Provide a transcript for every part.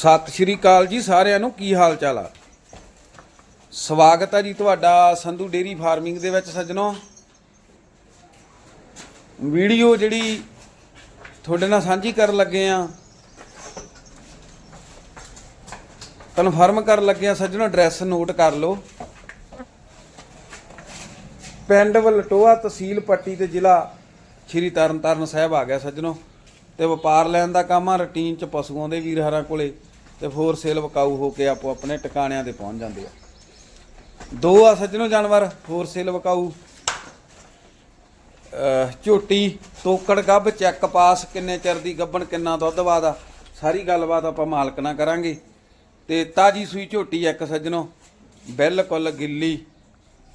ਸਤਿ ਸ਼੍ਰੀ ਅਕਾਲ ਜੀ ਸਾਰਿਆਂ ਨੂੰ, ਕੀ ਹਾਲ ਚਾਲ ਆ? ਸਵਾਗਤ ਹੈ ਜੀ ਤੁਹਾਡਾ ਸੰਧੂ ਡੇਰੀ ਫਾਰਮਿੰਗ ਦੇ ਵਿੱਚ ਸੱਜਣੋ। ਵੀਡੀਓ ਜਿਹੜੀ ਤੁਹਾਡੇ ਨਾਲ ਸਾਂਝੀ ਕਰਨ ਲੱਗੇ ਆ, ਕਨਫਰਮ ਕਰਨ ਲੱਗੇ ਆ, ਸੱਜਣੋ, ਐਡਰੈਸ ਨੋਟ ਕਰ ਲਓ। ਪਿੰਡ ਵਲਟੋਆ ਤਹਿਸੀਲ ਪੱਟੀ ਤੇ ਜ਼ਿਲ੍ਹਾ ਸ਼੍ਰੀ ਤਰਨਤਾਰਨ ਸਾਹਿਬ ਆ ਗਿਆ ਸੱਜਣੋ। ਤੇ ਵਪਾਰ ਲੈਣ ਦਾ ਕੰਮ ਆ, ਰੂਟੀਨ ਚ ਪਸ਼ੂਆਂ ਦੇ ਵੀਰ ਹਰਾਂ ਕੋਲੇ। ਤੇ ਫੋਰ ਸੇਲ ਵਕਾਊ ਹੋ ਕੇ ਆਪੋ ਆਪਣੇ ਟਿਕਾਣਿਆਂ ਤੇ ਪਹੁੰਚ ਜਾਂਦੇ ਆ। ਦੋ ਆ ਸੱਜਣੋ ਜਾਨਵਰ ਫੋਰ ਸੇਲ ਵਕਾਊ। ਝੋਟੀ, ਤੋਕੜ ਗੱਭ, ਚੈੱਕ ਪਾਸ, ਕਿੰਨੇ ਚਿਰ ਦੀ ਗੱਭਣ, ਕਿੰਨਾ ਦੁੱਧ ਵਾਦਾ। ਸਾਰੀ ਗੱਲਬਾਤ ਆਪਾਂ ਮਾਲਕ ਨਾਲ ਕਰਾਂਗੇ। ਤੇ ਤਾਜੀ ਸੂਈ ਝੋਟੀ ਇੱਕ ਸੱਜਣੋ, ਬਿਲਕੁਲ ਗਿੱਲੀ।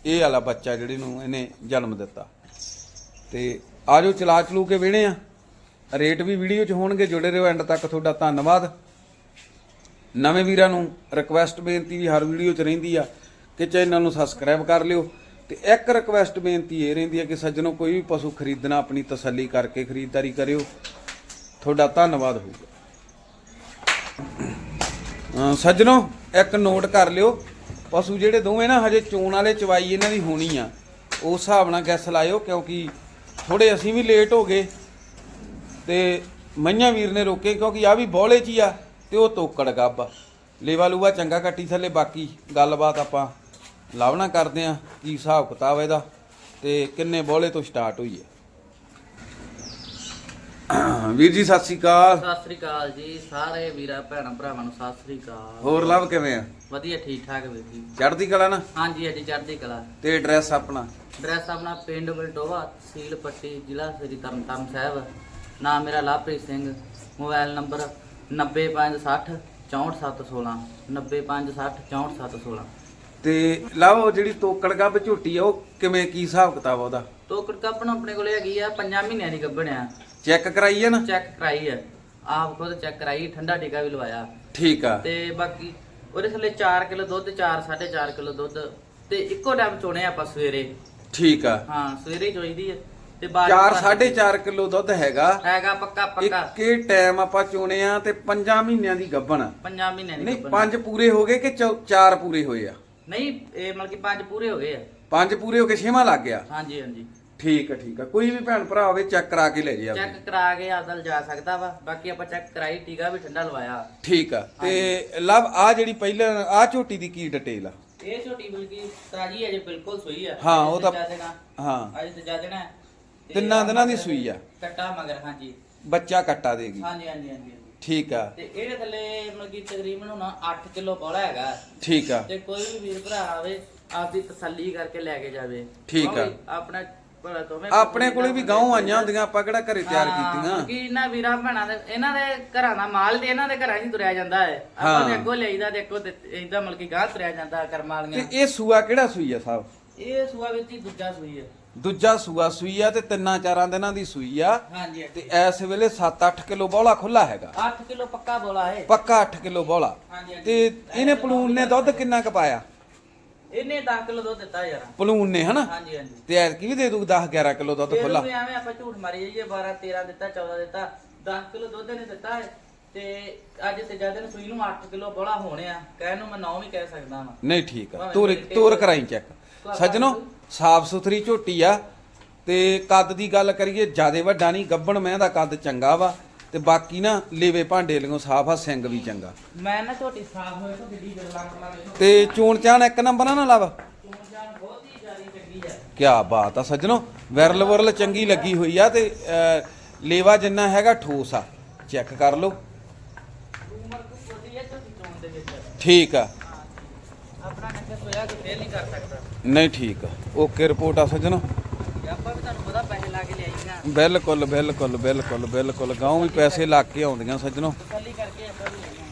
ਇਹ ਵਾਲਾ ਬੱਚਾ ਜਿਹੜੇ ਨੂੰ ਇਹਨੇ ਜਨਮ ਦਿੱਤਾ। ਤੇ ਆਜੋ ਚਲਾ ਚਲੂ ਕੇ ਵੇਣੇ ਆ। ਰੇਟ ਵੀ ਵੀਡੀਓ 'ਚ ਹੋਣਗੇ, ਜੁੜੇ ਰਹੋ ਐਂਡ ਤੱਕ ਤੁਹਾਡਾ ਧੰਨਵਾਦ। ਨਵੇਂ ਵੀਰਾਂ ਨੂੰ ਰਿਕਵੈਸਟ ਬੇਨਤੀ ਵੀ ਹਰ ਵੀਡੀਓ 'ਚ ਰਹਿੰਦੀ ਆ ਕਿ ਚੈਨਲ ਨੂੰ ਸਬਸਕ੍ਰਾਈਬ ਕਰ ਲਿਓ ਤੇ ਇੱਕ ਰਿਕਵੈਸਟ ਬੇਨਤੀ ਇਹ ਰਹਿੰਦੀ ਹੈ ਕਿ ਸੱਜਣੋ ਕੋਈ ਵੀ ਪਸ਼ੂ ਖਰੀਦਣਾ, ਆਪਣੀ ਤਸੱਲੀ ਕਰਕੇ ਖਰੀਦਦਾਰੀ ਕਰਿਓ। ਤੁਹਾਡਾ ਧੰਨਵਾਦ ਹੋਊਗਾ। ਅਹ ਸੱਜਣੋ, ਇੱਕ ਨੋਟ ਕਰ ਲਿਓ। ਪਸ਼ੂ ਜਿਹੜੇ ਦੋਵੇਂ ਨਾ ਹਜੇ ਚੋਣ ਵਾਲੇ ਚਵਾਈ ਇਹਨਾਂ ਦੀ ਹੋਣੀ ਆ। ਉਸ ਹਿਸਾਬ ਨਾਲ ਗੈਸ ਲਾਇਓ ਕਿਉਂਕਿ ਥੋੜੇ ਅਸੀਂ ਵੀ ਲੇਟ ਹੋ ਗਏ ਤੇ ਮਈਆਂ ਵੀਰ ਨੇ ਰੋਕੇ ਕਿਉਂਕਿ ਆ ਵੀ ਬੋਲੇ ਚ ਹੀ ਆ। ਤੇ ਉਹ ਤੋਕੜ ਗੱਬ। ਲੇਵਾ ਲੂਵਾ ਚੰਗਾ ਕੱਟੀ ਥੱਲੇ ਬਾਕੀ ਗੱਲਬਾਤ ਆਪਾਂ ਲਾਵਣਾ ਕਰਦੇ ਆ ਕੀ ਹਿਸਾਬ ਕਿਤਾਬ ਇਹਦਾ ਤੇ ਕਿੰਨੇ ਬੋਲੇ ਤੋਂ ਸਟਾਰਟ ਹੋਈ ਹੈ। ਵੀਰ ਜੀ ਸਤਿ ਸ੍ਰੀ ਅਕਾਲ। ਸਤਿ ਸ੍ਰੀ ਅਕਾਲ ਜੀ ਸਾਰੇ ਵੀਰਾਂ ਭੈਣਾਂ ਭਰਾਵਾਂ ਨੂੰ ਸਤਿ ਸ੍ਰੀ ਅਕਾਲ। ਹੋਰ ਲਵ ਕਿਵੇਂ ਆ? ਵਧੀਆ ਠੀਕ ਠਾਕ ਵੀਰ ਜੀ। ਚੜ੍ਹਦੀ ਕਲਾ ਨਾ? ਹਾਂਜੀ ਅੱਜ ਚੜ੍ਹਦੀ ਕਲਾ। ਤੇ ਐਡਰੈਸ ਆਪਣਾ? ਡਰੈਸ ਆਪਣਾ ਪਿੰਡ ਬਲਟੋਵਾ ਤਹਿਸੀਲ ਪੱਟੀ ਜ਼ਿਲ੍ਹਾ ਸ੍ਰੀ ਤਰਨਤਾਰਨ ਸਾਹਿਬ। ਨਾਮ ਮੇਰਾ ਲਵਪ੍ਰੀਤ ਸਿੰਘ ਮੋਬਾਈਲ ਨੰਬਰ 90560 64716 90560 64716 ਤੇ ਉਹ ਜਿਹੜੀ ਤੋਕੜ ਗੱਬ ਝੋਟੀ ਆ ਉਹ ਕਿਵੇਂ ਕੀ ਹਿਸਾਬ ਕਿਤਾਬ ਆ ਉਹਦਾ? ਟੋਕਰ ਕੱਪਣ ਆਪਣੇ ਕੋਲੇ ਹੈਗੀ ਆ 5 ਮਹੀਨਿਆਂ ਦੀ ਗੱਭਣਿਆ ਚੈੱਕ ਕਰਾਈ ਹੈ ਨਾ? ਚੈੱਕ ਕਰਾਈ ਹੈ ਆਪ ਖੁਦ ਚੈੱਕ ਕਰਾਈ ਠੰਡਾ ਟੀਕਾ ਵੀ ਲਵਾਇਆ। ਠੀਕ ਆ। ਤੇ ਬਾਕੀ ਉਹਦੇ ਥੱਲੇ 4 ਕਿਲੋ ਦੁੱਧ 4 4.5 ਕਿਲੋ ਦੁੱਧ ਤੇ ਇੱਕੋ ਟਾਈਮ ਚੋਣੇ ਆਪਾਂ ਸਵੇਰੇ। ਠੀਕ ਆ। ਹਾਂ ਸਵੇਰੇ ਚੋਈਦੀ ਹੈ ਤੇ ਬਾਅਦ 4 4.5 ਕਿਲੋ ਦੁੱਧ ਹੈਗਾ। ਹੈਗਾ ਪੱਕਾ ਪੱਕਾ। ਇੱਕੇ ਟਾਈਮ ਆਪਾਂ ਚੋਣੇ ਆ ਤੇ 5 ਮਹੀਨਿਆਂ ਦੀ ਗੱਭਣ ਪੰਜਾਂ ਮਹੀਨਿਆਂ ਦੀ ਨਹੀਂ ਗੱਭਣ। ਪੰਜ ਪੂਰੇ ਹੋ ਗਏ ਕਿ 4 ਪੂਰੇ ਹੋਏ ਆ? ਨਹੀਂ ਇਹ ਮਤਲਬ ਕਿ ਪੰਜ ਪੂਰੇ ਹੋ ਗਏ ਆ। ਪੰਜ ਪੂਰੇ ਹੋ ਕੇ ਛੇਵਾਂ ਲੱਗ ਗਿਆ? ਹਾਂਜੀ ਹਾਂਜੀ। ਠੀਕ ਆ ਠੀਕ ਆ। ਕੋਈ ਵੀ ਭੈਣ ਭਰਾ ਹੋਵੇ ਚੈੱਕ ਕਰਾ ਕੇ ਲੈ ਜੇ ਚੈੱਕ ਆਪਣੇ ਕਰਾ ਕੇ ਆਦਲ ਜਾ ਸਕਦਾ ਵਾ। ਬਾਕੀ ਆਪਾਂ ਚੈੱਕ ਕਰਾਈ ਟੀਕਾ ਵੀ ਠੰਡਾ ਲਵਾਇਆ। ਠੀਕ ਆ। ਤੇ ਲਵ ਆ ਜਿਹੜੀ ਪਹਿਲਾਂ ਆ ਝੋਟੀ ਦੀ ਕੀ ਡਿਟੇਲ ਆ? ਇਹ ਛੋਟੀ ਬਲਕਿ ਤਾਜੀ ਅਜੇ ਬਿਲਕੁਲ ਸੂਈ ਆ। ਹਾਂ, ਅਜੇ ਉਹ ਤਾਂ-। ਹਾਂ। ਅਜੇ ਹੈ ਤੇ ਤਿੰਨਾਂ ਦਿਨਾਂ ਦੀ ਸੂਈ ਆ। ਕੱਟਾ ਮਗਰ ਹਾਂਜੀ। ਬੱਚਾ ਕੱਟਾ ਦੇਗੀ ਹਾਂਜੀ ਹਾਂਜੀ ਹਾਂਜੀ ਹਾਂਜੀ। ਠੀਕ ਆ। ਤੇ ਇਹਦੇ ਥੱਲੇ ਮਤਲਬ ਕਿ ਤਕਰੀਬਨ ਹੁਣ 8 ਕਿਲੋ ਬੋਲਾ ਹੈਗਾ। ਠੀਕ ਆ। ਤੇ ਕੋਈ ਵੀ ਵੀਰ ਭਰਾ ਆਵੇ ਆਪਦੀ ਤਸੱਲੀ ਕਰਕੇ ਲੈ ਕੇ ਜਾਵੇ। ਠੀਕ ਆ। ਕਿਉਂਕਿ ਆਪਣਾ ਭਲਾ ਦੋਵੇਂ ਆਪਣੇ ਕੋਲੇ ਵੀ ਗਾਉਂ ਆਈਆਂ ਹੁੰਦੀਆਂ ਆਪਾਂ ਕਿਹੜਾ ਘਰੇ ਤਿਆਰ ਹਾਂ, ਕੀਤੀਆਂ? ਕਿ ਇਹਨਾਂ ਵੀਰਾਂ ਭੈਣਾਂ ਦੇ ਇਹਨਾਂ ਦੇ ਘਰਾਂ ਦਾ ਮਾਲ ਤੇ ਇਹਨਾਂ ਦੇ ਘਰਾਂ 'ਚ ਹੀ ਤੁਰਿਆ ਜਾਂਦਾ ਹੈ। ਆਪਾਂ ਦੇ ਹਾਂ। ਅੱਗੋਂ ਲਈਦਾ ਤੇ ਅੱਗੋਂ ਇਦਾਂ ਮਤਲਬ ਕਿ ਗਾਹ ਤੁਰਿਆ ਜਾਂਦਾ ਕਰਮ ਤੇ ਇਹ ਸੂਆ ਕਿਹੜਾ ਸੂਈ ਆ ਸਾਹਿਬ ਇਹ ਸੂਆ ਵਿੱਚ ਹੀ ਦੂਜਾ ਸੂਈ ਹੈ ਦੂਜਾ ਸੂਆ ਸੂਈ ਆ ਤੇ ਤਿੰਨਾਂ ਚਾਰਾਂ ਦਿਨਾਂ ਦੀ ਸੂਈ ਆ। ਹਾਂਜੀ ਤੇ ਇਸ ਵੇਲੇ 7-8 ਕਿਲੋ ਬੌਲਾ ਖੁੱਲਾ ਹੈਗਾ। 8 ਕਿਲੋ ਪੱਕਾ ਬੋਲਾ ਹੈ ਪੱਕਾ 8 ਕਿਲੋ ਬੌਲਾ। ਤੇ ਇਹਨੇ ਪਲੂਨ ਨੇ ਦੁੱਧ ਕਿੰਨਾ ਕ ਪਾਇਆ? ਇਹਨੇ 10 ਕਿਲੋ ਦੁੱਧ ਦਿੱਤਾ ਯਾਰ। ਪਲੂਨ ਨੇ ਹਨਾ? ਹਾਂਜੀ ਹਾਂਜੀ। ਤੇ ਐਤਕੀ ਵੀ ਦੇ ਦੂ 10-11 ਕਿਲੋ ਦੁੱਧ ਖੁੱਲਾ ਵੀ ਐਵੇਂ ਆਪਾਂ ਝੂਠ ਮਾਰੀ ਜਾਈਏ 12 13 ਦਿੱਤਾ 14 ਦਿੱਤਾ 10 ਕਿਲੋ ਦੁੱਧ ਨੇ ਦਿੱਤਾ ਹੈ। ਤੇ ਅੱਜ ਤੀਜਾ ਦਿਨ ਸੂਈ ਨੂੰ 8 ਕਿਲੋ ਬੋਲਾ ਹੋਣੇ ਆ। ਕਹਿਣ ਨੂੰ ਮੈਂ 9 ਵੀ ਕਹਿ ਸਕਦਾ ਵਾਂ। ਨਹੀਂ ਠੀਕ ਆ। ਤੋਰ ਤੋਰ ਕਰਾਈ ਚੈੱਕ। ਸੱਜਣੋ ਸਾਫ਼ ਸੁਥਰੀ ਝੋਟੀ ਆ ਤੇ ਕੱਦ ਦੀ ਗੱਲ ਕਰੀਏ ਜਿਆਦੇ ਵੱਡਾ ਨਹੀਂ ਗੱਬਣ ਮੈਂ ਦਾ ਕੱਦ ਚੰਗਾ ਵਾ ਤੇ ਬਾਕੀ ਨਾ ਲੇਵੇ ਭਾਂਡੇ ਲਿਓ ਸਾਫ਼ ਆ ਸਿੰਘ ਵੀ ਚੰਗਾ। ਮੈਂ ਨਾ ਝੋਟੀ ਸਾਫ਼ ਹੋਏ ਤਾਂ ਗੱਡੀ ਗੱਲਾਂ ਕਰਾਂ ਤੇ ਚੋਣ ਚਾਣ ਇੱਕ ਨੰਬਰ ਨਾ ਲਵ? ਕਿਆ ਬਾਤ ਆ ਸੱਜਣੋ ਵਿਰਲ ਵਿਰਲ ਚੰਗੀ ਲੱਗੀ ਹੋਈ ਆ ਤੇ ਲੇਵਾ ਜਿੰਨਾ ਹੈਗਾ ਠੋਸ ਆ। ਚੈੱਕ ਕਰ ਲਓ। ਠੀਕ ਆ। ਆਪਣਾ ਨੰਗੇ ਸੋਇਆ ਕੋਈ ਫੇਲ ਨਹੀਂ ਕਰ ਸਕਦਾ। ਨਹੀਂ ਠੀਕ ਆ। ਓਕੇ ਰਿਪੋਰਟ ਆ ਸੱਜਣੋ। ਤੇ ਆਪਾਂ ਵੀ ਤੁਹਾਨੂੰ ਪਤਾ ਪੈਸੇ ਲਾ ਕੇ ਲਿਆਈ ਨਾ ਬਿਲਕੁਲ ਬਿਲਕੁਲ ਬਿਲਕੁਲ ਬਿਲਕੁਲ। ਗਾਉਂ ਵੀ ਪੈਸੇ ਲੱਗ ਕੇ ਆਉਂਦੀਆਂ ਸੱਜਣੋ। ਤਸੱਲੀ ਕਰਕੇ ਆਪਾਂ ਵੀ ਲਈਆਂ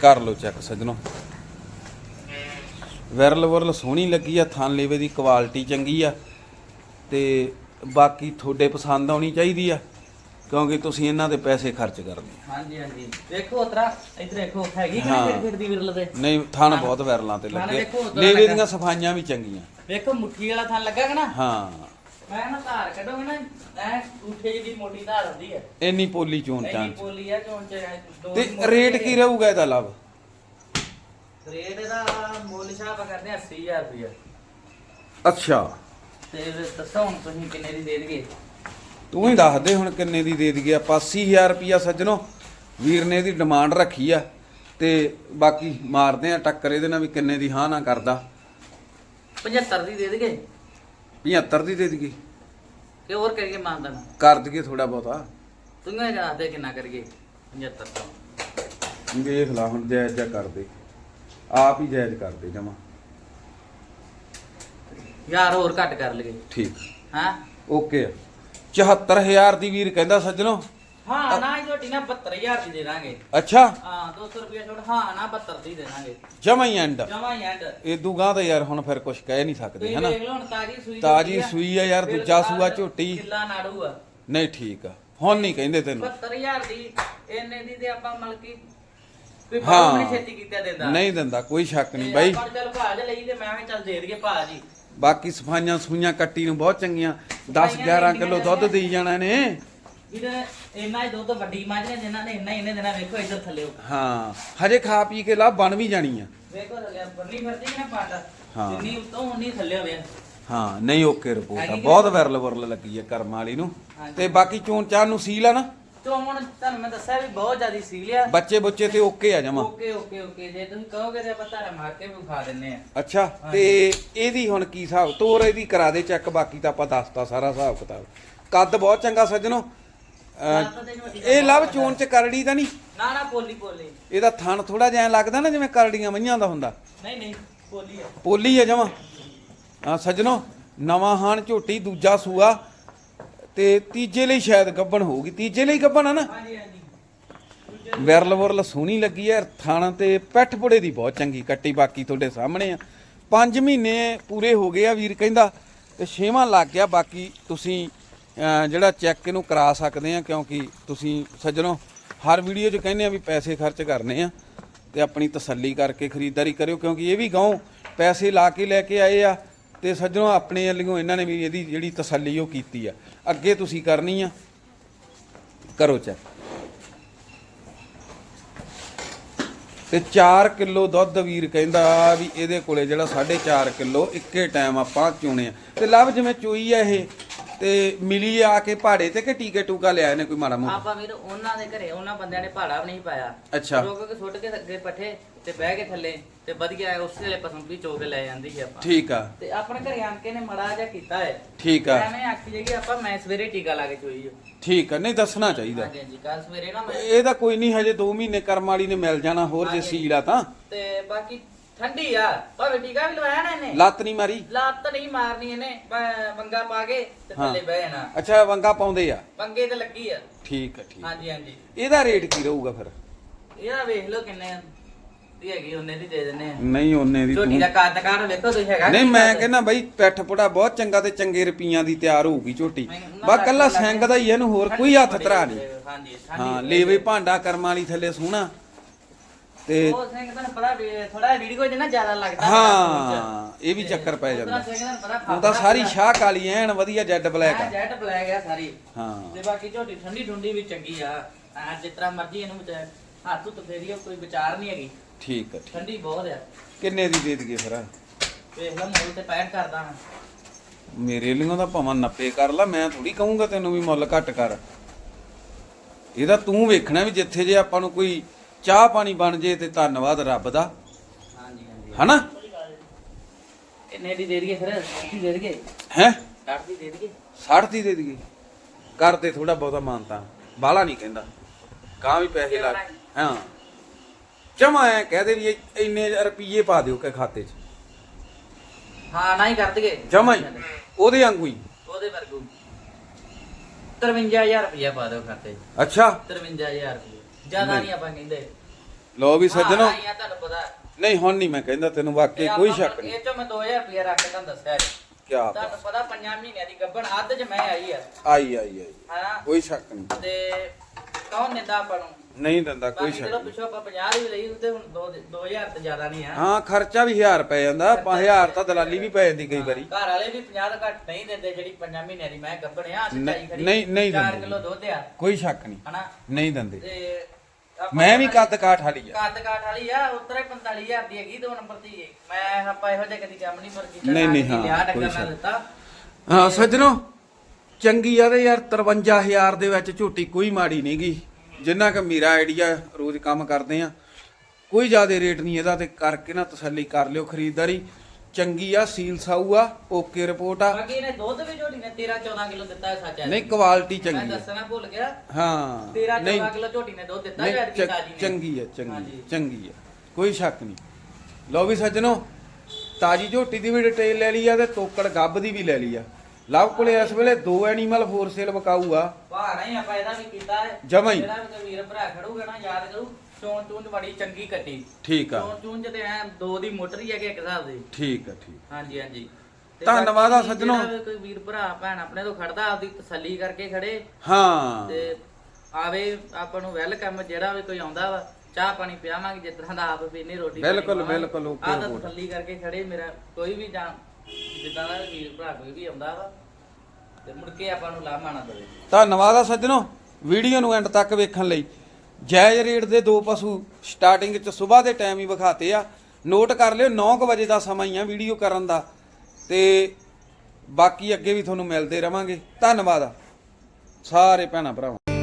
ਕਰ ਲਓ ਚੈੱਕ ਸੱਜਣੋ। ਵਿਰਲ ਵਿਰਲ ਸੋਹਣੀ ਲੱਗੀ ਆ ਥਣ ਲੇਵੇ ਦੀ ਕੁਆਲਿਟੀ ਚੰਗੀ ਆ। ਤੇ ਬਾਕੀ ਤੁਹਾਡੇ ਪਸੰਦ ਆਉਣੀ ਚਾਹੀਦੀ ਆ ਕਿਉਂਕਿ ਤੁਸੀਂ ਇਹਨਾਂ ਦੇ ਪੈਸੇ ਖਰਚ ਕਰਦੇ ਹਾਂਜੀ ਹਾਂਜੀ। ਦੇਖੋ ਉਤਰਾ ਇੱਧਰ ਦੇਖੋ ਹੈਗੀ ਕਿ ਹਾਂ। ਨਹੀਂ ਫਿਰ ਦੀ ਵਿਰਲ ਤੇ? ਨਹੀਂ ਥਣ ਬਹੁਤ ਵਿਰਲਾਂ ਤੇ ਥਣ ਲੱਗੇ। ਦੇਖੋ ਉੱਧਰ ਲੇਵੇ ਲੱਗਾ। ਦੀਆਂ ਸਫਾਈਆਂ ਵੀ ਚੰਗੀਆਂ। ਵੇਖੋ ਮੁੱਠੀ ਵਾਲਾ ਥਾਂ ਲੱਗਾ ਕਿ ਨਾ? ਹਾਂ। ਮੈਂ ਨਾ ਧਾਰ ਕੱਢੋਗੇ ਨਾ ਐ ਉਠੇ ਜਿਹੀ ਦੀ ਮੋਟੀ ਧਾਰ ਹੁੰਦੀ ਹੈ ਇੰਨੀ ਪੋਲੀ ਚੋਣ ਆ ਚੋਂ ਚ ਦੋ ਤੇ ਦੀ ਮੋਟੀ ਰੇਟ। ਕੀ ਰਹੂਗਾ ਇਹਦਾ ਲਾਭ? ਰੇਟ ਦਾ ਮੁੱਲ ਸ਼ਾਪ ਕਰਦੇ ਆ 80000 ਰੁਪਏ ਅੱਛਾ। ਤੇ ਫਿਰ ਦੱਸੋ ਹੁਣ ਤੁਸੀਂ ਕਿੰਨੇ ਦੀ ਦੇ ਦੇਗੇ ਤੂੰ ਹੀ ਦੱਸ ਦੇ ਹੁਣ ਕਿੰਨੇ ਦੀ ਦੇ ਦਈਏ ਆਪਾਂ 80000 ਰੁਪਿਆ ਸੱਜਣੋ। ਵੀਰ ਨੇ ਇਹਦੀ ਡਿਮਾਂਡ ਰੱਖੀ ਆ ਤੇ ਬਾਕੀ ਮਾਰਦੇ ਆ ਟੱਕਰ ਇਹਦੇ ਨਾਲ ਵੀ ਕਿੰਨੇ ਦੀ ਹਾਂ ਨਾ ਕਰਦਾ। 75 ਦੀ ਦੇ ਦੇਗੇ 75 ਦੀ ਦੇ ਦਈਏ। ਕਿ ਹੋਰ ਕਰੀਏ ਮਾਨਦਨ ਕਰ ਦਈਏ ਥੋੜਾ ਬਹੁਤਾ। ਤੂੰ ਹੀ ਦੱਸ ਦੇ ਕਿੰਨਾ ਕਰੀਏ? 75 ਤੋਂ। ਵੇਖ ਲਾ ਹੁਣ ਜਾਇਜ਼ ਜਾ ਕਰ ਦੇ। ਆਪ ਹੀ ਜਾਇਜ਼ ਕਰ ਦੇ ਜਮਾ। ਯਾਰ ਹੋਰ ਘੱਟ ਕਰ ਲਈਏ। ਠੀਕ। ਹਾਂ? ਓਕੇ। 74000 ਦੀ ਵੀਰ ਕਹਿੰਦਾ ਸੱਜਣੋ। ਹਾਂ ਨਾ ਹੀ ਝੋਟੀ ਨਾ 72000 ਦੀ ਦੇ ਦਾਂਗੇ। ਅੱਛਾ। ਹਾਂ 200 ਰੁਪਏ ਛੋੜ ਹਾਂ ਨਾ 72 ਦੀ ਦੇ ਦਾਂਗੇ। ਜਮਾ ਹੀ ਐਂਡ ਜਮਾ ਹੀ ਐਂਡ ਇਦੂ ਗਾਂ ਤਾਂ ਯਾਰ ਹੁਣ ਫਿਰ ਕੁਝ ਕਹਿ ਨਹੀਂ ਸਕਦੇ ਹਨਾ? ਦੇਖ ਲਓ ਹੁਣ ਤਾਜੀ ਸੂਈ ਤਾਜ਼ੀ। ਸੂਈ ਆ ਯਾਰ, ਦੂਜਾ ਸੂਆ ਝੋਟੀ। ਕਿੱਲਾ ਨਾੜੂ ਆ। ਨਹੀਂ ਠੀਕ ਆ। ਹੁਣ ਨਹੀਂ ਕਹਿੰਦੇ ਤੈਨੂੰ। 72000 ਦੀ ਇੰਨੇ ਦੀ ਤੇ ਆਪਾਂ ਮਤਲਬ ਕਿ ਕੋਈ ਹਾਂ। ਨਹੀਂ ਛੇਤੀ ਕੀਤਾ ਦਿੰਦਾ। ਨਹੀਂ ਦਿੰਦਾ ਕੋਈ ਸ਼ੱਕ ਨਹੀਂ ਬਾਈ। ਚੱਲ ਭਾਜ ਲਈ ਤੇ ਮੈਂ ਵੀ ਚੱਲ ਦੇ ਦਈਏ ਭਾਜ ਬਾਕੀ ਸਫਾਈਆਂ ਸੂਈਆਂ ਕੱਟੀ ਨੂੰ ਬਹੁਤ ਚੰਗੀਆਂ। 10 ਸਫਾਈਆਂ 11 ਕਿਲੋ ਦੁੱਧ ਦੇਈ ਜਾਣਾ ਨੇ। ਵੀਰ ਇੰਨਾ ਹੀ ਦੁੱਧ ਵੱਡੀ ਮੱਝ ਨੇ ਜਿਨ੍ਹਾਂ ਨੇ ਇੰਨਾ ਹੀ ਇੰਨੇ ਦੇਣਾ ਵੇਖੋ ਇੱਧਰ ਥੱਲੇ ਹਾਂ ਹਜੇ ਖਾ ਪੀ ਕੇ ਲਾ ਬਣ ਵੀ ਜਾਣੀ ਆ। ਵੇਖੋ ਥੱਲੇ ਬੰਨੀ ਫਿਰਦੀ ਕਿ ਨਾ ਪਾਟਾ ਹਾਂ। ਜਿੰਨੀ ਉੱਤੋਂ ਉਨੀ ਥੱਲੇ ਹੋਵੇ। ਹਾਂ ਨਹੀਂ ਓਕੇ ਰਿਪੋਰਟ ਆ। ਬਹੁਤ ਵਿਰਲ ਵਿਰਲ ਲੱਗੀ ਆ ਕਰਮ ਵਾਲੀ ਨੂੰ। ਤੇ ਬਾਕੀ ਚੋਣ ਚਾਹ ਨੂੰ ਸੀਲ ਆ ਨਾ? ਹੁਣ ਤੁਹਾਨੂੰ ਮੈਂ ਦੱਸਿਆ ਵੀ ਬਹੁਤ ਜ਼ਿਆਦੀ ਸੀਲ ਆ। ਬੱਚੇ ਬੱਚੇ ਤੇ ਓਕੇ ਆ ਜਮਾ। Okay okay okay. ਜੇ ਤੁਸੀਂ ਕਹੋਗੇ ਤੇ ਆਪਾਂ ਧਾਰਾ ਮਾਰ ਕੇ ਵੀ ਖਾ ਦਿੰਨੇ ਆ। ਅੱਛਾ ਤੇ ਇਹਦੀ ਹੁਣ ਕੀ ਹਿਸਾਬ ਤੋਰ ਇਹਦੀ ਕਰਾ ਦੇ ਚੈੱਕ ਬਾਕੀ ਤਾਂ ਆਪਾਂ ਦੱਸਤਾ ਸਾਰਾ ਹਿਸਾਬ ਕਿਤਾਬ। ਕੱਦ ਬਹੁਤ ਚੰਗਾ ਸੱਜਣੋ। ਅਹ, ਇਹ ਲਵ ਚੋਣ ਚ ਕਰੜੀ ਤਾਂ ਨਹੀਂ? ਨਾ ਨਾ ਪੋਲੀ ਪੋਲੀ। ਇਹਦਾ ਥਣ ਥੋੜਾ ਜਿਹਾ ਐਂ ਲੱਗਦਾ ਨਾ ਜਿਵੇਂ ਕਰੜੀਆਂ ਮਈਆਂ ਦਾ ਹੁੰਦਾ। ਨਹੀਂ ਨਹੀਂ ਪੋਲੀ ਆ। ਪੋਲੀ ਹੈ ਜਮਾ। ਆ ਸੱਜਣੋ ਨਵਾਂ ਹਾਨ ਝੋਟੀ ਦੂਜਾ ਸੂਆ। ਤੇ ਤੀਜੇ ਲਈ ਸ਼ਾਇਦ ਗੱਬਣ ਹੋਊਗੀ। ਤੀਜੇ ਲਈ ਗੱਬਣ ਆ ਨਾ? ਹਾਂਜੀ ਹਾਂਜੀ। ਵਿਰਲ ਵਿਰਲ ਸੋਹਣੀ ਲੱਗੀ ਐ ਥਣ ਤੇ ਪੈਠ ਪੁੜੇ ਦੀ ਬਹੁਤ ਚੰਗੀ ਕੱਟੀ ਬਾਕੀ ਤੁਹਾਡੇ ਸਾਹਮਣੇ ਆ। 5 ਮਹੀਨੇ ਪੂਰੇ ਹੋ ਗਏ ਆ ਵੀਰ ਕਹਿੰਦਾ ਤੇ ਛੇਵਾਂ ਲੱਗ ਗਿਆ ਬਾਕੀ ਤੁਸੀਂ ਜਿਹੜਾ ਚੈੱਕ ਇਹਨੂੰ ਕਰਾ ਸਕਦੇ ਆ ਕਿਉਂਕਿ ਤੁਸੀਂ ਸੱਜਣੋ ਹਰ ਵੀਡੀਓ 'ਚ ਕਹਿੰਦੇ ਆ ਵੀ ਪੈਸੇ ਖਰਚ ਕਰਨੇ ਆ ਤੇ ਆਪਣੀ ਤਸੱਲੀ ਕਰਕੇ ਖਰੀਦਦਾਰੀ ਕਰਿਓ ਕਿਉਂਕਿ ਇਹ ਵੀ ਗਾਉਂ ਪੈਸੇ ਲਾ ਕੇ ਲੈ ਕੇ ਆਏ ਆ ਤੇ ਸੱਜਣੋ ਆਪਣੇ ਵੱਲੋਂ ਇਹਨਾਂ ਨੇ ਵੀ ਇਹਦੀ ਜਿਹੜੀ ਤਸੱਲੀ ਉਹ ਕੀਤੀ ਆ। ਅੱਗੇ ਤੁਸੀਂ ਕਰਨੀ ਆ। ਕਰੋ ਚੈੱਕ ਤੇ 4 ਕਿਲੋ ਦੁੱਧ ਵੀਰ ਕਹਿੰਦਾ ਵੀ ਇਹਦੇ ਕੋਲੇ ਜਿਹੜਾ 4.5 ਕਿਲੋ ਇੱਕੇ ਟਾਈਮ ਆਪਾਂ ਚੋਣੇ ਆ। ਤੇ ਲਵ ਜਿਵੇਂ ਚੋਈ ਆ ਇਹ ਤੇ ਮਿਲੀ ਆ ਕੇ ਪਹਾੜੇ ਤੇ ਕਿ ਟੀਕੇ ਟੂਕਾ ਲਿਆ ਇਹਨੇ ਕੋਈ ਮਾੜਾ ਮੋਟਾ? ਆਪਾਂ ਵੀਰ ਉਹਨਾਂ ਦੇ ਘਰੇ ਉਹਨਾਂ ਬੰਦਿਆਂ ਨੇ ਭਾੜਾ ਵੀ ਨਹੀਂ ਪਾਇਆ। ਅੱਛਾ। ਰੋਕ ਕੇ ਸੁੱਟ ਕੇ ਅੱਗੇ ਪੱਠੇ ਤੇ ਬਹਿ ਕੇ ਥੱਲੇ ਤੇ ਵਧੀਆ ਉਸੇ ਵੇਲੇ ਪਸੰਦ ਵੀ ਚੋ ਕੇ ਲੈ ਜਾਂਦੀ ਸੀ ਆਪਾਂ। ਠੀਕ ਆ। ਤੇ ਆਪਣੇ ਘਰੇ ਆਣ ਕੇ ਨੇ ਮੜਾ ਜਿਹਾ ਕੀਤਾ ਹੈ। ਠੀਕ ਆ। ਐਵੇਂ ਆਖੀ ਜਾਈਏ ਆਪਾਂ ਮੈਂ ਸਵੇਰੇ ਟੀਕਾ ਲਾ ਕੇ ਚੋਈ ਆ। ਠੀਕ ਆ ਨਹੀਂ ਦੱਸਣਾ ਚਾਹੀਦਾ। ਹਾਂਜੀ ਹਾਂਜੀ ਕੱਲ ਸਵੇਰੇ ਨਾ ਮੈਂ ਇਹਦਾ ਕੋਈ ਨਹੀਂ ਹਜੇ 2 ਮਹੀਨੇ ਕਰਮ ਵਾਲੀ ਨੇ ਮਿਲ ਜਾਣਾ ਹੋਰ ਜੇ। ਸੀਲ ਆ ਤਾਂ। ਤੇ ਬਾਕੀ ਠੰਡੀ ਆ ਭਾਵੇਂ ਟੀਕਾ ਵੀ ਲਵਾਇਆ ਨਾ ਇਹਨੇ। ਲੱਤ ਨਹੀਂ ਮਾਰੀ? ਲੱਤ ਨਹੀਂ ਮਾਰਨੀ ਇਹਨੇ ਬ- ਪਾ ਕੇ ਤੇ ਹਾਂ। ਥੱਲੇ ਬਹਿ ਜਾਣਾ। ਅੱਛਾ ਵੰਗਾ ਪਾਉਂਦੇ ਆ? ਬੰਗੇ ਤੇ ਲੱਗੀ ਆ। ਠੀਕ ਆ ਠੀਕ ਹਾਂਜੀ ਹਾਂਜੀ। ਇਹਦਾ ਰੇਟ ਕੀ ਰਹੂਗਾ ਫਿਰ? ਇਹਦਾ ਵੇਖ ਲਓ ਕਿੰਨੇ ਦੀ ਹੈਗੀ ਉਹਨੇ ਦੀ ਦੇ ਦਿੰਨੇ ਆ। ਨਹੀਂ ਉਹਨੇ ਦੀ ਝੋਟੀ ਤੂੰ ਦਾ ਕੱਦ ਕਾਠ ਵੇਖੋ ਤੁਸੀਂ ਹੈਗਾ ਨਹੀਂ ਮੈਂ? ਕਹਿੰਦਾ ਬਈ ਪੈਠ ਪੁੜਾ ਬਹੁਤ ਚੰਗਾ ਤੇ ਚੰਗੇ ਰੁਪਈਆਂ ਦੀ ਤਿਆਰ ਹੋਊਗੀ ਝੋਟੀ। ਬਾ ਕੱਲਾ ਸਿੰਘ ਦਾ ਹੀ ਇਹਨੂੰ ਹੋਰ ਕੋਈ ਹੱਥ ਧਰਾ ਨਹੀਂ। ਹਾਂਜੀ ਹਾਂ ਲੇਵੇ ਭਾਂਡਾ ਕਰਮਾਂ ਵਾਲੀ ਥੱਲੇ ਸੋਹਣਾ। ਤੇ ਉਹ ਸਿੰਘ ਤੁਹਾਨੂੰ ਪਤਾ ਥੋੜਾ ਵੀਡੀਓ ਚ ਨਾ ਜ਼ਿਆਦਾ ਲੱਗਦਾ ਹਾਂ ਇਹ ਵੀ ਚੱਕਰ ਪੈ ਜਾਂਦਾ। ਉਹ ਤਾਂ ਸਾਰੀ ਸ਼ਾਹ ਕਾਲੀ ਐਨ ਵਧੀਆ ਜੈਡ ਬਲੈਕ ਆ। ਜੈਟ ਬਲੈਕ ਆ ਸਾਰੀ। ਹਾਂ। ਤੇ ਬਾਕੀ ਝੋਟੀ ਠੰਡੀ ਠੰਡੀ ਵੀ ਚੰਗੀ ਆ। ਆ ਜਿਸ ਤਰ੍ਹਾਂ ਮਰਜ਼ੀ ਇਹਨੂੰ ਵਿਚਾਰ ਹੱਥ ਉੱਤ ਫੇਰੀਓ ਕੋਈ ਵਿਚਾਰ ਨਹੀਂ ਹੈਗੀ। ਠੀਕ ਆ ਠੀਕ ਠੰਡੀ ਬਹੁਤ ਆ। ਕਿੰਨੇ ਦੀ ਦੇ ਦਈਏ ਫਿਰ? ਵੇਖ ਲਾ ਮੁੱਲ ਤੇ ਪੈਰ ਕਰਦਾ ਮੈਂ। ਮੇਰੇ ਲਿਓ ਤਾਂ ਭਾਵੇਂ 90 ਕਰ ਲਾ ਮੈਂ ਥੋੜੀ ਕਹੂੰਗਾ ਤੈਨੂੰ ਵੀ ਮੁੱਲ ਘੱਟ ਕਰ। ਇਹਦਾ ਤੂੰ ਵੇਖਣਾ ਵੀ ਜਿੱਥੇ ਜੇ ਆਪਾਂ ਨੂੰ ਕੋਈ ਚਾਹ ਪਾਣੀ ਬਣ ਜੇ ਤੇ ਧੰਨਵਾਦ ਰੱਬ ਦਾ। ਹਾਂਜੀ ਹਾਂਜੀ। ਹਨਾ? ਕਿੰਨੇ ਦੀ ਦੇ ਦਈਏ ਫਿਰ? ਕੀ ਦੇ ਦਈਏ? ਹੈ? 60 ਦੀ ਦੇ ਦਈਏ? 60 ਦੀ ਦੇ ਦਈਏ। ਕਰ ਤੇ ਥੋੜਾ ਬਹੁਤਾ ਮਾਨਤਾ। ਬਾਲਾ ਨਹੀਂ ਕਹਿੰਦਾ। ਕਾਂ ਵੀ ਪੈਸੇ ਲਾ ਹਾਂ। ਜਮਾ ਐ ਕਹਿ ਦੇ ਵੀ ਇਹ ਇੰਨੇ ਰੁਪਏ ਪਾ ਦਿਓ ਕਿ ਖਾਤੇ 'ਚ। ਹਾਂ ਨਾ ਹੀ ਕਰ ਦਈਏ ਜਮਾ ਹੀ। ਉਹਦੇ ਵਾਂਗੂ ਹੀ। ਉਹਦੇ ਵਰਗੂ 53000 ਰੁਪਇਆ ਪਾ ਦਿਓ ਖਾਤੇ 'ਚ। ਅੱਛਾ। 53000 ਰੁਪਇਆ ਜ਼ਿਆਦਾ ਨਹੀਂ। ਆਪਾਂ ਕਹਿੰਦੇ। ਲੋ ਵੀ ਸੱਜਣੋ। ਹਾਂ, ਹਾਂ, ਤੁਹਾਨੂੰ ਪਤਾ। ਨਹੀਂ ਹੁਣ ਨਹੀਂ ਮੈਂ ਕਹਿੰਦਾ ਤੈਨੂੰ ਵਾਕਈ ਕੋਈ ਸ਼ੱਕ ਨਹੀਂ। ਇਹ ਚੋਂ ਮੈਂ 2000 ਰੁਪਇਆ ਰੱਖ ਕੇ ਤੁਹਾਨੂੰ ਦੱਸਿਆ ਜੀ। ਕੀ ਤੁਹਾਨੂੰ ਪਤਾ ਪੰਜਾਂ ਮਹੀਨਿਆਂ ਦੀ ਗੱਬਣ ਅੱਧ ਚ ਮੈਂ ਆਈ ਆ। ਆਈ ਆਈ ਆਈ। ਹਾਂ। ਕੋਈ ਸ਼ੱਕ ਨਹੀਂ। ਤੇ ਕੌਣ ਨਿੰਦਾ ਆਪਾਂ ਨੂੰ? ਨਹੀਂ ਦਿੰਦਾ ਕੋਈ ਬਾਕੀ ਸ਼ੱਕ ਨਹੀਂ। ਪਿੱਛੋਂ ਆਪਾਂ 50 ਵੀ ਲਈ ਤੇ ਹੁਣ 2000 ਤੇ ਜ਼ਿਆਦਾ ਨਹੀਂ ਆ। ਹਾਂ ਖਰਚਾ ਵੀ 1000 ਪੈ ਜਾਂਦਾ 5000 ਤਾਂ ਦਲਾਲੀ ਵੀ ਪੈ ਜਾਂਦੀ ਕਈ ਵਾਰੀ। ਘਰ ਵਾਲੇ ਵੀ 50 ਤੋਂ ਘੱਟ ਨਹੀਂ ਦਿੰਦੇ ਜਿਹੜੀ ਪੰਜਾਂ ਮਹੀਨਿਆਂ ਦੀ ਮੈਂ ਗੱਬਣ ਆ ਅੱਜ ਨਹੀਂ- ਚਾਈ ਖੜੀ ਨਹੀਂ- ਨਹੀਂ 4 ਦਿੰਦੇ। ਕਿਲੋ ਦੁੱਧ ਆ। ਕੋਈ ਸ਼ੱਕ ਨਹੀਂ। ਹਨਾ? ਨਹੀਂ ਦਿੰਦੇ। ਤੇ ਆਪਾਂ ਮੈਂ ਵੀ ਕੱਦ ਕਾਠ ਵਾਲੀ ਆ। ਕੱਦ ਕਾਠ ਵਾਲੀ ਆ ਉਤਰੇ 45000 ਦੀ ਹੈਗੀ ਦੋ ਨੰਬਰ ਦੀ। ਮੈਂ ਆਪਾਂ ਇਹੋ ਜਿਹਾ ਕਦੀ ਕੰਮ ਨਹੀਂ ਪਰ ਕੀਤਾ ਨਹੀਂ, ਨਹੀਂ, ਹਾਂ, ਲਿਆ ਕੋਈ ਸ਼ੱਕ। ਦਿੱਤਾ। ਹਾਂ ਸੱਜਣੋ ਚੰਗੀ ਆ ਤੇ ਯਾਰ 53000 ਦੇ ਵਿੱਚ ਝੋਟੀ ਕੋਈ ਮਾੜੀ ਨਹੀਂਗੀ ਜਿੰਨਾ ਕ ਮੇਰਾ ਆਈਡੀਆ ਰੋਜ਼ ਕੰਮ ਕਰਦੇ ਆ ਕੋਈ ਜ਼ਿਆਦਾ ਰੇਟ ਨਹੀਂ ਇਹਦਾ ਤੇ ਕਰਕੇ ਨਾ ਤਸੱਲੀ ਕਰ ਲਿਓ ਖਰੀਦਦਾਰੀ। ਚੰਗੀ ਆ ਸੀਲ ਸਾਊ ਆ ਓਕੇ ਰਿਪੋਰਟ ਆ। ਬਾਕੀ ਇਹਨੇ ਦੁੱਧ ਵੀ ਝੋਟੀ ਨੇ 13 14 ਕਿਲੋ ਦਿੱਤਾ ਹੈ ਸੱਚ ਹੈ। ਨਹੀਂ ਕੁਆਲਿਟੀ ਮੈਂ ਚੰਗੀ ਆ। ਦੱਸਣਾ ਭੁੱਲ ਗਿਆ। ਹਾਂ 13 ਨਹੀਂ। 14 ਕਿਲੋ ਝੋਟੀ ਨੇ ਦੁੱਧ ਦਿੱਤਾ ਨਹੀਂ ਹੈ ਚ- ਤਾਜੀ ਨੇ। ਚੰਗੀ ਆ ਚੰਗੀ ਹਾਂਜੀ। ਚੰਗੀ ਆ। ਕੋਈ ਸ਼ੱਕ ਨਹੀਂ। ਲਓ ਵੀ ਸੱਜਣੋ ਤਾਜੀ ਝੋਟੀ ਦੀ ਵੀ ਡਿਟੇਲ ਲੈ ਲਈ ਆ ਤੇ ਤੋਕੜ ਗੱਬ ਦੀ ਵੀ ਲੈ ਲਈ ਆ। ਲਵ ਕੋਲੇ ਇਸ ਵੇਲੇ ਦੋ ਐਨੀਮਲ ਫੋਰ ਸੇਲ ਵਿਕਾਊ ਆ ਨਹੀਂ ਆਪਾਂ ਇਹਦਾ ਵੀ ਕੀਤਾ ਹੈ। ਜਮਾਂ ਹੀ। ਜਿਹੜਾ ਵੀ ਕੋਈ ਵੀਰ ਭਰਾ ਖੜੂਗਾ ਨਾ ਯਾਦ ਕਰੂ ਚੋਣ ਚੂਣ ਬੜੀ ਚੰਗੀ ਕੱਟੀ। ਠੀਕ ਆ। ਚੋਣ ਚੂਣ ਚ ਤੇ ਐ ਦੋ ਦੀ ਮੋਟਰ ਹੀ ਹੈਗੇ ਇੱਕ ਹਿਸਾਬ ਦੀ। ਠੀਕ ਆ ਠੀਕ। ਹਾਂਜੀ ਹਾਂਜੀ। ਤੇ ਧੰਨਵਾਦ ਆ ਬਾਕੀ ਸੱਜਣੋ। ਜਿਹੜਾ ਵੀ ਕੋਈ ਵੀਰ ਭਰਾ ਭੈਣ ਆਪਣੇ ਤੋਂ ਖੜਦਾ ਆਪਦੀ ਤਸੱਲੀ ਕਰਕੇ ਖੜੇ। ਹਾਂ। ਤੇ ਆਵੇ ਆਪਾਂ ਨੂੰ ਵੈਲਕਮ ਜਿਹੜਾ ਵੀ ਕੋਈ ਆਉਂਦਾ ਵਾ ਚਾਹ ਪਾਣੀ ਪਿਆਵਾਂਗੇ ਜਿਸ ਤਰ੍ਹਾਂ ਦਾ ਆਪ ਪੀਨੇ ਰੋਟੀ ਬਿਲਕੁਲ। ਬਿਲਕੁਲ, okay ਆਹ ਤਾਂ। ਤਸੱਲੀ ਕਰਕੇ ਖੜੇ ਮੇਰਾ ਕੋਈ ਵੀ ਜਾਂ ਜਿੱਦਾਂ ਦਾ ਵੀਰ ਭਰਾ ਕੋਈ ਵੀ ਆਉਂਦਾ ਵਾ, ਤੇ ਮੁੜ ਕੇ ਆਪਾਂ ਨੂੰ ਲਾਮਾ ਨਾ ਦੇਵੇ ਧੰਨਵਾਦ ਆ ਸੱਜਣੋ, ਵੀਡੀਓ ਨੂੰ ਐਂਡ ਤੱਕ ਵੇਖਣ ਲਈ। ਜਾਇਜ਼ ਰੇਟ ਦੇ ਦੋ ਪਸ਼ੂ ਸਟਾਰਟਿੰਗ ਚ ਸਵੇਰ ਦੇ ਟਾਈਮ ਹੀ ਵਿਖਾਤੇ ਆ। ਨੋਟ ਕਰ ਲਿਓ 9:00 ਵਜੇ ਦਾ ਸਮਾਂ ਹੀ ਆ ਵੀਡੀਓ ਕਰਨ ਦਾ। ਤੇ ਬਾਕੀ ਅੱਗੇ ਵੀ ਤੁਹਾਨੂੰ ਮਿਲਦੇ ਰਵਾਂਗੇ। ਧੰਨਵਾਦ ਆ। ਸਾਰੇ ਭੈਣਾਂ ਭਰਾਵਾਂ।